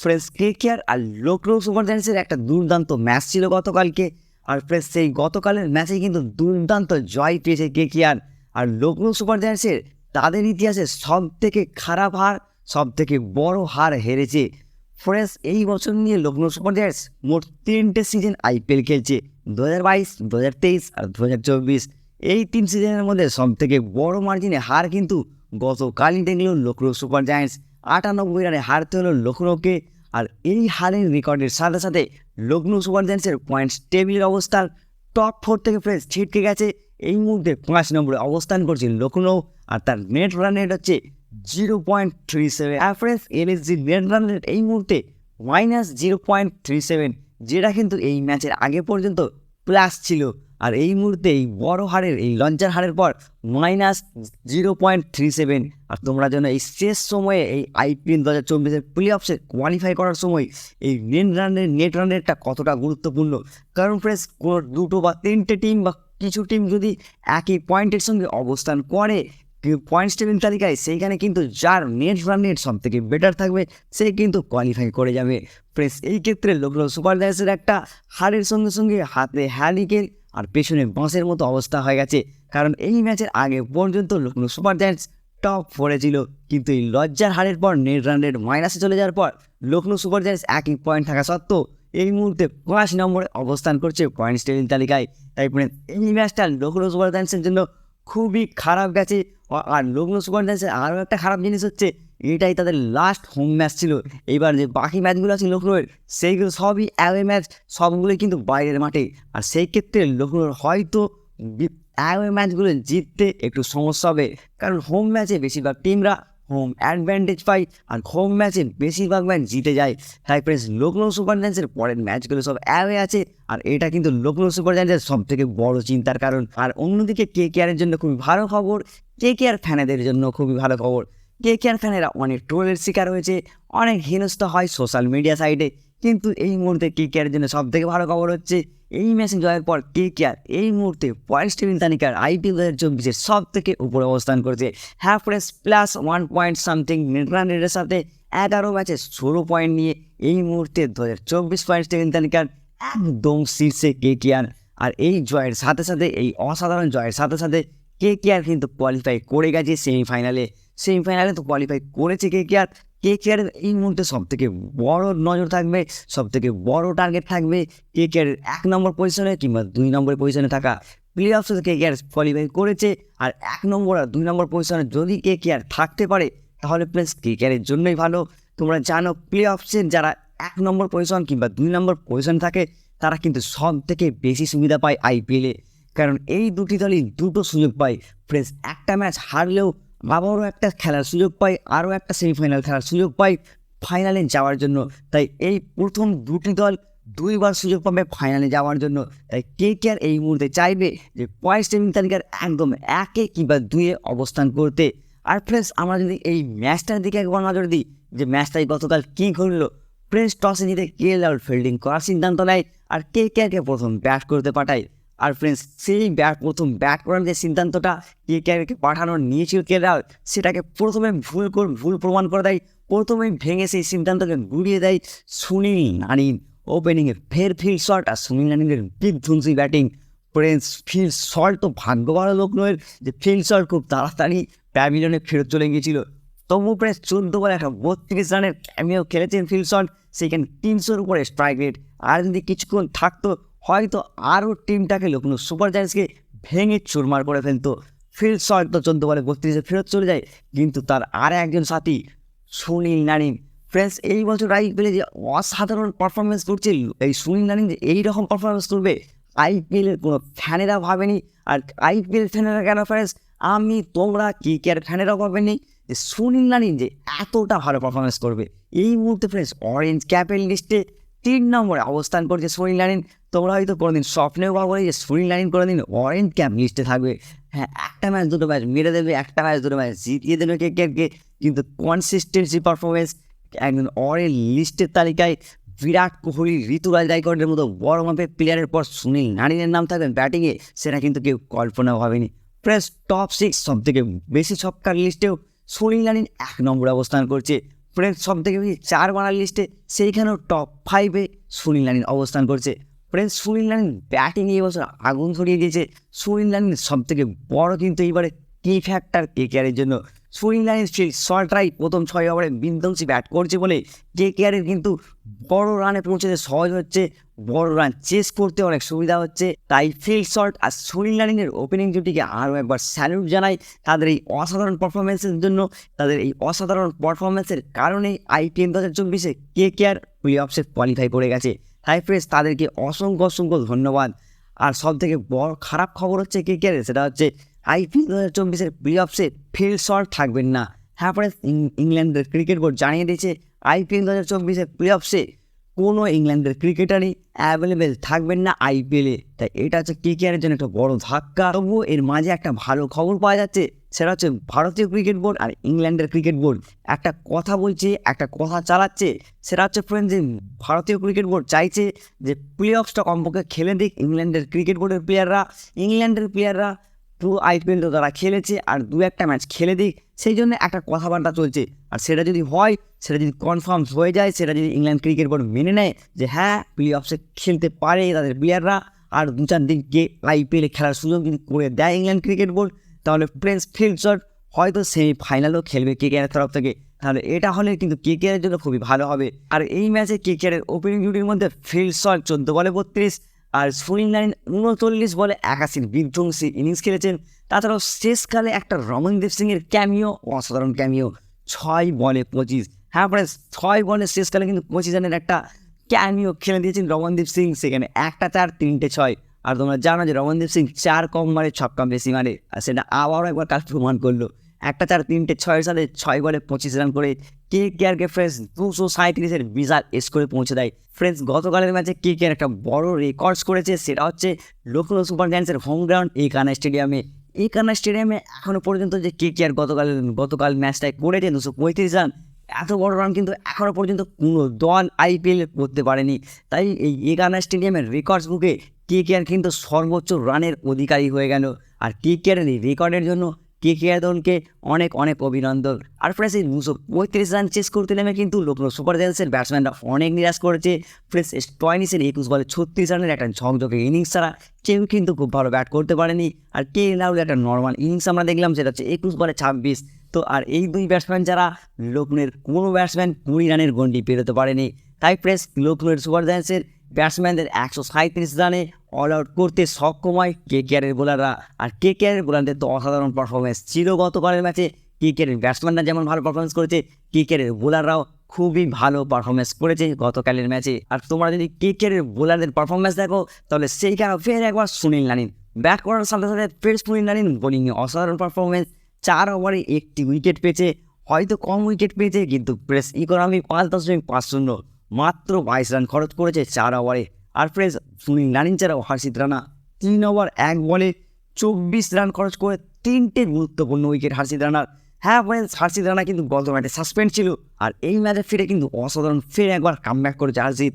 Friends K KR আর Lucknow super জায়ান্টসের একটা দুর্দান্ত ম্যাচ ছিল গতকালকে। আর ফ্রেন্ডস, সেই গতকালের ম্যাচে কিন্তু দুর্দান্ত জয় পেয়েছে কে কেয়ার আর লখনৌ সুপার জায়ান্টসের তাদের ইতিহাসে সব থেকে খারাপ হার সব থেকে বড় হার হেরেছে। ফ্রেন্ডস, এই বছর নিয়ে লখনৌ সুপার জায়ান্টস মোট তিনটে সিজন আইপিএল খেলছে দু হাজার বাইশ দু হাজার তেইশ আর দু হাজার চব্বিশ। এই তিন সিজনের মধ্যে সব থেকে বড় মার্জিনে হার কিন্তু গতকালই দেখল লখনৌ সুপার জায়ান্টস আটানব্বই রানে হারতে হলো লখনৌকে আর এই হারের রেকর্ডের সাথে সাথে লখনৌ সুপার জায়ান্টসের পয়েন্টস টেবিলের অবস্থান টপ ফোর থেকে ফ্রেন্ডস ছিটকে গেছে। এই মুহূর্তে পাঁচ নম্বরে অবস্থান করছে লখনৌ আর তার নেট রান রেট হচ্ছে জিরো পয়েন্ট থ্রি সেভেন অ্যাফ্রেন্স এলএসজি নেট রান রেট এই মুহূর্তে minus zero point three seven যেটা কিন্তু এই ম্যাচের আগে পর্যন্ত প্লাস ছিল। আর এই মুহূর্তে এই বড় হারের, এই লঞ্চার হারের পর minus zero point three seven আর তোমরা যেন এই শেষ সময়ে এই আইপিএল দু হাজার চব্বিশের প্লে অফসে কোয়ালিফাই করার সময় এই নেট রানের নেট রান রেটটা কতটা গুরুত্বপূর্ণ? কারণ ফ্রেন্ডস কোনো দুটো বা তিনটে টিম বা কিছু টিম যদি একই পয়েন্টের সঙ্গে অবস্থান করে পয়েন্টস টেবিল তালিকায়, সেইখানে কিন্তু যার নেট রান রেট সব থেকে বেটার থাকবে, সে কিন্তু কোয়ালিফাই করে যাবে। ফ্রেন্ডস এই ক্ষেত্রে লখনৌ সুপার জায়ান্টসের একটা হারের সঙ্গে সঙ্গে হাতে হ্যারিকেন আর পেছনে বাঁশের মতো অবস্থা হয়ে গেছে। কারণ এই ম্যাচের আগে পর্যন্ত লখনৌ সুপার জায়ান্টস টপ ফোরে ছিল। কিন্তু এই লজ্জার হারের পর নেট রান রেট মাইনাসে চলে যাওয়ার পর লখনৌ সুপার জায়ান্টস একই পয়েন্ট থাকা সত্ত্বেও এই মুহূর্তে পাঁচ নম্বরে অবস্থান করছে পয়েন্টস টেবিল তালিকায়। তাই এই ম্যাচটা লখনৌ সুপার জায়ান্টসের জন্য খুবই খারাপ গেছে। আর লখনৌ সুপার জায়ান্টসের আরও একটা খারাপ জিনিস হচ্ছে এটাই তাদের লাস্ট হোম ম্যাচ ছিল। এবার যে বাকি ম্যাচগুলো আছে লখনৌয়ের সেইগুলো সবই অ্যাওয়ে ম্যাচ সবগুলোই কিন্তু বাইরের মাঠে। আর সেই ক্ষেত্রে লখনৌর হয়তো অ্যাওয়ে ম্যাচগুলো জিততে একটু সমস্যা হবে। কারণ হোম ম্যাচে বেশিরভাগ টিমরা হোম অ্যাডভান্টেজ পায়, আর হোম ম্যাচে বেশিরভাগ ম্যাচ জিতে যায়। তাই ফ্রেন্ডস লখনৌ সুপার জায়ান্টসের পরের ম্যাচগুলো সব অ্যাওয়ে আছে, আর এটা কিন্তু লখনৌ সুপার জায়ান্টসের সব থেকে বড় চিন্তার কারণ। আর অন্যদিকে কে কেয়ারের জন্য খুবই ভালো খবর কে কেয়ার ফ্যানেদের জন্য খুবই ভালো খবর। কে কেয়ার ফ্যানেরা অনেক ট্রোলের শিকার হয়েছে, অনেক হেনস্থা হয় সোশ্যাল মিডিয়া সাইডে কিন্তু এই মুহূর্তে কে কেয়ারের জন্য সব থেকে ভালো খবর হচ্ছে, এই ম্যাচে জয়ের পর কে কেয়ার এই মুহূর্তে পয়েন্টস টেবিল তালিকার আইপিএল দু হাজার চব্বিশের সব থেকে উপরে অবস্থান করেছে। হ্যাফ race plus one point something net run সাথে এগারো ম্যাচে ষোলো পয়েন্ট নিয়ে এই মুহূর্তে দু হাজার চব্বিশ পয়েন্টস টেবিল তালিকার একদম শীর্ষে কে কেয়ার আর। এই জয়ের সাথে সাথে, এই অসাধারণ জয়ের সাথে সাথে কে কেয়ার কিন্তু কোয়ালিফাই করে গেছে সেমিফাইনালে সেমিফাইনালে তো কোয়ালিফাই করেছে কে কে আর কে কেয়ারের এই মুহূর্তে সব থেকে বড় নজর থাকবে সব থেকে বড় টার্গেট থাকবে কে কেয়ারের এক নম্বর পজিশনে কিংবা দুই নম্বর পজিশনে থাকা প্লে অফসে কে কে আর কোয়ালিফাই করেছে। আর এক নম্বর আর দুই নম্বর পজিশনে যদি কে কে আর থাকতে পারে, তাহলে প্লেস কে কেয়ারের জন্যই ভালো। তোমরা জানো প্লে অফসের যারা এক নম্বর পজিশন কিংবা দুই নম্বর পজিশন থাকে, তারা কিন্তু সব থেকে বেশি সুবিধা পায় আইপিএলে কারণ এই দুটি দলই দুটো সুযোগ পায়। ফ্রেন্ডস একটা ম্যাচ হারলেও আবারও একটা খেলার সুযোগ পাই আরও একটা সেমিফাইনাল খেলার সুযোগ পাই ফাইনালে যাওয়ার জন্য। তাই এই প্রথম দুটি দল দুইবার সুযোগ পাবে ফাইনালে যাওয়ার জন্য। তাই কে কে আর এই মুহূর্তে চাইবে যে পয়েন্ট টেবিল তালিকার একদম একে কিংবা দুয়ে অবস্থান করতে? আর ফ্রেন্ডস আমরা যদি এই ম্যাচটার দিকে একবার নজর দিই, যে ম্যাচটাই গতকাল কী ঘটলো? ফ্রেন্ডস টসে জিতে কে এল ফিল্ডিং করার সিদ্ধান্ত নেয়? আর কে কেয়ারকে প্রথম ব্যাট করতে পাঠায়? আর ফ্রেন্ডস সেই ব্যাট প্রথম ব্যাট করার যে সিদ্ধান্তটা কে কেয়ারকে পাঠানোর নিয়েছিল কে রাল সেটাকে প্রথমে ভুল ভুল প্রমাণ করে দেয়। প্রথমেই ভেঙে সেই সিদ্ধান্তকে গুড়িয়ে দেয় সুনীল নারিন। ওপেনিংয়ে ফের ফিল্ড শট আর সুনীল নারিনের বিধ্বংসী ব্যাটিং ফ্রেন্ডস ফিল্ড শট তো ভাগ্য ভালো লোক নয়, যে ফিল্ড শট খুব তাড়াতাড়ি প্যাভিলিয়নে ফেরত চলে গিয়েছিল। তবু প্রায় চোদ্দ বলে একটা বত্রিশ রানের ক্যামিও খেলেছেন ফিলসন সেইখানে তিনশোর উপরে স্ট্রাইক রেট আর যদি কিছুক্ষণ থাকতো হয়তো আরও টিমটাকে লখনৌ সুপার জায়ান্টসকে ভেঙে চুরমার করে ফেলতো। ফিল্ড শট তো চোদ্দ বলে বত্রিশে ফেরত চলে যায়, কিন্তু তার আর একজন সাথী, সুনীল নারিন। ফ্রেন্ডস, এই বছর আইপিএলে যে অসাধারণ পারফরমেন্স করছে, এই সুনীল নারিন যে এইরকম পারফরমেন্স করবে আইপিএলের কোনো ফ্যানেরা ভাবেনি। আর আইপিএল ফ্যানেরা কেন ফ্রেন্ডস, আমি তোমরা কি কে আর ফ্যানেরাও ভাবেনি যে সুনীল নারিন যে এতটা ভালো পারফরমেন্স করবে। এই মুহূর্তে ফ্রেন্ডস অরেঞ্জ ক্যাপের লিস্টে তিন নম্বরে অবস্থান করছে সুনীল নারিন তোমরা হয়তো কোনোদিন স্বপ্নেও ভাবো যে সুনীল নারিন কোনোদিন অরেঞ্জ ক্যাম্প লিস্টে থাকবে। হ্যাঁ একটা ম্যাচ, দুটো ম্যাচ মেরে দেবে, একটা ম্যাচ, দুটো ম্যাচ জিতিয়ে দেবে কে কে কিন্তু কনসিস্টেন্সি পারফরমেন্স একজন অরেঞ্জ লিস্টের তালিকায় বিরাট কোহলি ঋতুরাজ গাইকোয়াড়ের মতো বড় মাপের প্লেয়ারের পর সুনীল নারিনের নাম থাকবেন ব্যাটিংয়ে সেটা কিন্তু কেউ কল্পনাও ভাবেনি। প্রেস টপ সিক্স সব থেকে বেশি ছক্কার লিস্টেও সুনীল নারিন এক নম্বরে অবস্থান করছে। ফ্রেন্ডস সব থেকে বেশি চার বানার লিস্টে সেইখানেও টপ ফাইভে সুনীল নারিন অবস্থান করছে। ফ্রেন্ডস সুনীল নারিন ব্যাটিং এই বছর আগুন ধরিয়ে দিয়েছে। সুনীল নারিন সব থেকে বড় কিন্তু এইবারে কি ফ্যাক্টর কে কেয়ারের জন্য লাইন ফিল্ড শর্টরাই প্রথম ছয় ওভারে বিধ্বংসী ব্যাট করছে বলে কে কেয়ারের কিন্তু বড় রানে পৌঁছতে সহজ হচ্ছে, বড় রান চেস করতে অনেক সুবিধা হচ্ছে। তাই ফিল্ড শট আর সুনীল নারিনের ওপেনিং জুটিকে আরও একবার স্যালুট জানাই তাদের এই অসাধারণ পারফরমেন্সের জন্য। তাদের এই অসাধারণ পারফরমেন্সের কারণেই আইপিএল দু হাজার চব্বিশে কে কেয়ার প্লে অফসে কোয়ালিফাই করে গেছে। তাই ফ্রেন্ডস তাদেরকে অসংখ্য অসংখ্য ধন্যবাদ। আর সব থেকে বড় খারাপ খবর হচ্ছে কে কে সেটা হচ্ছে আইপিএল দু হাজার চব্বিশের প্লে অফসে ফিল্ড শট থাকবেন না। হ্যাঁ ফ্রেন্ডস ইংল্যান্ডের ক্রিকেট বোর্ড জানিয়ে দিয়েছে আইপিএল দু হাজার চব্বিশের প্লে অফসে কোনো ইংল্যান্ডের ক্রিকেটারই অ্যাভেলেবেল থাকবেন না আইপিএলে তাই এটা হচ্ছে কেকেআরের জন্য একটা বড় ধাক্কা। তবুও এর মাঝে একটা ভালো খবর পাওয়া যাচ্ছে, সেটা হচ্ছে ভারতীয় ক্রিকেট বোর্ড আর ইংল্যান্ডের ক্রিকেট বোর্ড একটা কথা বলছে, একটা কথা চালাচ্ছে, সেটা হচ্ছে ফ্রেন্ড যে ভারতীয় ক্রিকেট বোর্ড চাইছে যে প্লে অফসটা কমপক্ষে খেলে দিক ইংল্যান্ডের ক্রিকেট বোর্ডের প্লেয়াররা ইংল্যান্ডের প্লেয়াররা পুরো আইপিএল তো তারা খেলেছে আর দু একটা ম্যাচ খেলে দিক। সেই জন্য একটা কথাবার্তা চলছে। আর সেটা যদি হয়, সেটা যদি কনফার্ম হয়ে যায়, সেটা যদি ইংল্যান্ড ক্রিকেট বোর্ড মেনে নেয় যে হ্যাঁ প্লে অফসে খেলতে পারে তাদের প্লেয়াররা আর দু চার দিনকে আইপিএলে খেলার সুযোগ যদি করে দেয় ইংল্যান্ড ক্রিকেট বোর্ড তাহলে প্রিন্স ফিল্ড শট হয়তো সেমিফাইনালও খেলবে কে কেয়ারের তরফ থেকে। তাহলে এটা হলে কিন্তু কে কেয়ারের জন্য খুবই ভালো হবে। আর এই ম্যাচে কে কেয়ারের ওপেনিং জুটির মধ্যে ফিল্ড শট চোদ্দ বলে বত্রিশ আর সুনীল নারিন উনচল্লিশ বলে একাশির বিধ্বংসী ইনিংস খেলেছেন। তাছাড়াও শেষকালে একটা রমনদীপ সিংয়ের ক্যামিও অসাধারণ ক্যামিও ছয় বলে পঁচিশ। হ্যাঁ পরে ছয় বলে শেষকালে কিন্তু পঁচিশ রানের একটা ক্যামিও খেলে দিয়েছেন রমনদীপ সিং। সেখানে একটা চার, তিনটে ছয়। আর তোমরা জানো যে রমনদীপ সিং চার কম মারে, ছক্কা বেশি মারে। আর সেটা আবারও একবার কাজ প্রমাণ করল। একটা চার, তিনটে, ছয় সালে ছয় বলে পঁচিশ রান করে কে কেয়ারকে ফ্রেন্স দুশো সাঁত্রিশের বিশাল স্কোরে পৌঁছে দেয়। ফ্রেন্স গতকালের ম্যাচে কে কেয়ার একটা বড় রেকর্ডস করেছে, সেটা হচ্ছে লখনৌ সুপার জায়ান্টসের হোম গ্রাউন্ড এই কানা স্টেডিয়ামে এই কানা স্টেডিয়ামে এখনও পর্যন্ত যে কে কেয়ার গতকাল গতকাল ম্যাচটায় করেছে দুশো পঁয়ত্রিশ রান, এত বড় রান কিন্তু এখনও পর্যন্ত কোনো দল আইপিএল করতে পারেনি। তাই এই একানা স্টেডিয়ামের রেকর্ডস বুকে কে কেয়ার কিন্তু সর্বোচ্চ রানের অধিকারী হয়ে গেল। আর কে কেয়ারের এই রেকর্ডের জন্য কে কে দলকে অনেক অনেক অভিনন্দন। আর ফ্রেশ এই দুশো পঁয়ত্রিশ রান চেস করতে নেমে কিন্তু লখনৌ সুপার জায়ান্টসের ব্যাটসম্যানরা অনেক নিরাশ করেছে। ফ্রেশ স্টয়নিসের একুশ বলে ছত্রিশ রানের একটা ঝকঝকে ইনিংস ছাড়া কেউ কিন্তু খুব ভালো ব্যাট করতে পারেনি। আর কে রাহুল একটা নর্মাল ইনিংস আমরা দেখলাম, সেটা হচ্ছে একুশ বলে ছাব্বিশ। তো আর এই দুই ব্যাটসম্যান যারা লখনৌয়ের কোনো ব্যাটসম্যান কুড়ি রানের গন্ডি পেরোতে পারেনি। তাই প্রেস লখনৌয়ের সুপার জায়ান্টসের ব্যাটসম্যানদের একশো সাঁত্রিশ রানে অল আউট করতে সক্ষম হয় কে কেয়ারের বোলাররা। আর কে কেয়ারের বোলারদের তো অসাধারণ পারফরমেন্স ছিল গতকালের ম্যাচে কে কেয়ারের ব্যাটসম্যানরা যেমন ভালো পারফরমেন্স করেছে, কে কেয়ারের বোলাররাও খুবই ভালো পারফরমেন্স করেছে গতকালের ম্যাচে। আর তোমরা যদি কে কেয়ারের বোলারদের পারফরমেন্স দেখো, তাহলে সেই সেইখানে ফের একবার সুনীল নারিন। ব্যাট করার সাথে সাথে ফের সুনীল নারিন বোলিংয়ে অসাধারণ পারফরমেন্স চার ওভারে একটি উইকেট পেয়েছে। হয়তো কম উইকেট পেয়েছে, কিন্তু প্রেস ইকোনমি পাঁচ দশমিক পাঁচ শূন্য। মাত্র বাইশ রান খরচ করেছে চার ওভারে আর ফ্রেন্স সুনীল নারিন ছাড়াও হর্ষিত রানা তিন ওভার, এক বলে চব্বিশ রান খরচ করে তিনটে গুরুত্বপূর্ণ উইকেট হার্ষিত রানার হ্যাঁ ফ্রেন্স হার্ষিত রানা কিন্তু গত ম্যাচে সাসপেন্ড ছিল, আর এই ম্যাচে ফিরে কিন্তু অসাধারণ ফের একবার কামব্যাক করেছে হার্ষিত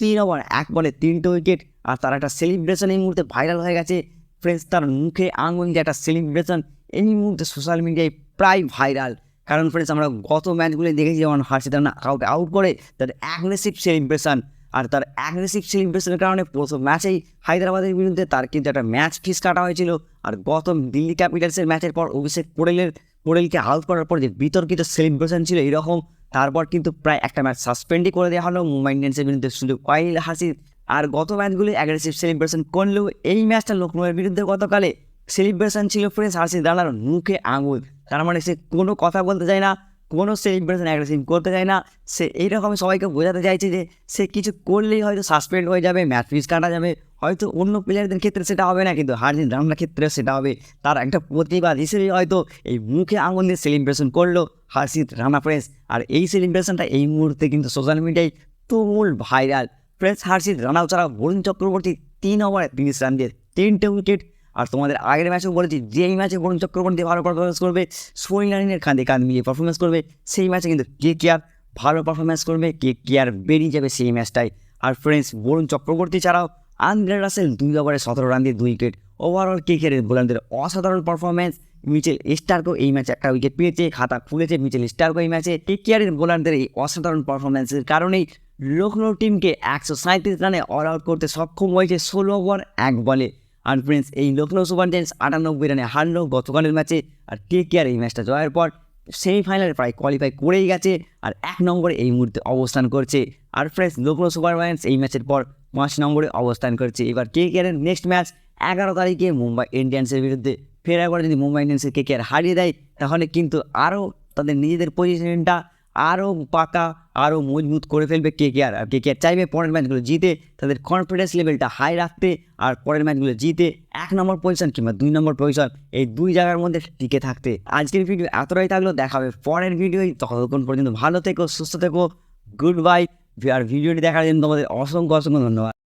তিন ওভার, এক বলে তিনটে উইকেট আর তার একটা সেলিব্রেশন এই মুহূর্তে ভাইরাল হয়ে গেছে। ফ্রেন্স তার মুখে আঙুল দিয়ে একটা সেলিব্রেশন এই মুহূর্তে সোশ্যাল মিডিয়ায় প্রায় ভাইরাল কারণ ফ্রেন্ডস আমরা গত ম্যাচগুলো দেখেছি যেমন হার্ষিত রানা কাউকে আউট করে, তার অ্যাগ্রেসিভ সেলিব্রেশন আর তার অ্যাগ্রেসিভ সেলিব্রেশনের কারণে প্রথম ম্যাচেই হায়দ্রাবাদের বিরুদ্ধে তার কিন্তু একটা ম্যাচ ফিস কাটা হয়েছিল। আর গত দিল্লি ক্যাপিটালসের ম্যাচের পর অভিষেক পোড়েলের, পোড়েলকে আউট করার পর যে বিতর্কিত সেলিব্রেশন ছিল এরকম, তারপর কিন্তু প্রায় একটা ম্যাচ সাসপেন্ডই করে দেওয়া হলো মুম্বাই ইন্ডিয়ান্সের বিরুদ্ধে শুধু কয়েল হাসির। আর গত ম্যাচগুলি অ্যাগ্রেসিভ সেলিব্রেশন করলেও এই ম্যাচটা লখনৌয়ের বিরুদ্ধে গতকালে সেলিব্রেশন ছিল ফ্রেন্স হাসির দাঁড়ার মুখে আঙুল। তার মানে সে কোনো কথা বলতে চায় না। কোনো সেলিব্রেশন অ্যাগ্রেসিভ করতে চায় না, সে এইরকম সবাইকে বোঝাতে চাইছে যে সে কিছু করলেই হয়তো সাসপেন্ড হয়ে যাবে ম্যাচ ফিস কাটা যাবে, হয়তো অন্য প্লেয়ারদের ক্ষেত্রে সেটা হবে না, কিন্তু হার্দিক রানার ক্ষেত্রে সেটা হবে। তার একটা প্রতিবাদ হিসেবে হয়তো এই মুখে আঙুল দিয়ে সেলিব্রেশন করল হার্ষিত রানা ফ্রেন্স আর এই সেলিব্রেশনটা এই মুহূর্তে কিন্তু সোশ্যাল মিডিয়ায় তুমুল ভাইরাল ফ্রেন্স হার্ষিত রানাও ছাড়া বরুণ চক্রবর্তী তিন ওভারে তিরিশ রান দিয়ে তিনটে উইকেট আর তোমাদের আগের ম্যাচেও বলেছি যে এই ম্যাচে বরুণ চক্রবর্তী ভালো পারফরমেন্স করবে নারিনের কাঁধে কাঁধ মিলিয়ে পারফরমেন্স করবে, সেই ম্যাচে কিন্তু কে কেয়ার ভালো পারফরমেন্স করবে কে কেয়ার বেরিয়ে যাবে সেই ম্যাচটাই আর ফ্রেন্ডস বরুণ চক্রবর্তী ছাড়াও আন্দ্রে রাসেল দুই ওভারে সতেরো রান দিয়ে দুই উইকেট ওভারঅল কে কেয়ারের বোলারদের অসাধারণ পারফরমেন্স মিচেল স্টার্কও এই ম্যাচে একটা উইকেট পেয়েছে, খাতা খুলেছে মিচেল স্টার্কও এই ম্যাচে কেকেআরের বোলারদের এই অসাধারণ পারফরমেন্সের কারণেই লখনৌ টিমকে একশো সাঁত্রিশ রানে অল আউট করতে সক্ষম হয়েছে ষোলো ওভার এক বলে। আর ফ্রেন্ডস এই লখনৌ সুপার জায়ান্টস আটানব্বই রানে হারলো গতকালের ম্যাচে। আর কেকেআর এই ম্যাচটা জয়ের পর সেমিফাইনালে প্রায় কোয়ালিফাই করেই গেছে আর এক নম্বরে এই মুহূর্তে অবস্থান করছে। আর ফ্রেন্ডস লখনৌ সুপার জায়ান্টস এই ম্যাচের পর পাঁচ নম্বরে অবস্থান করছে। এবার কে কে নেক্সট ম্যাচ এগারো তারিখে মুম্বাই ইন্ডিয়ান্সের বিরুদ্ধে। ফের একবার যদি মুম্বাই ইন্ডিয়ান্সের কে কে হারিয়ে দেয়, তাহলে কিন্তু আরও তাদের নিজেদের পজিশনটা আরও পাকা আরও মজবুত করে ফেলবে কে কে আর কে কে আর চাইবে পরের ম্যাচগুলো জিতে, তাদের কনফিডেন্স লেভেলটা হাই রাখতে আর পরের ম্যাচগুলো জিতে এক নম্বর পজিশন কিংবা দুই নম্বর পজিশন এই দুই জায়গার মধ্যে টিকে থাকতে। আজকের ভিডিও এতটাই থাকল, দেখা হবে পরের ভিডিওই ততক্ষণ পর্যন্ত ভালো থেকো, সুস্থ থেকো গুড বাই আর ভিডিওটি দেখার জন্য তোমাদের অসংখ্য অসংখ্য ধন্যবাদ।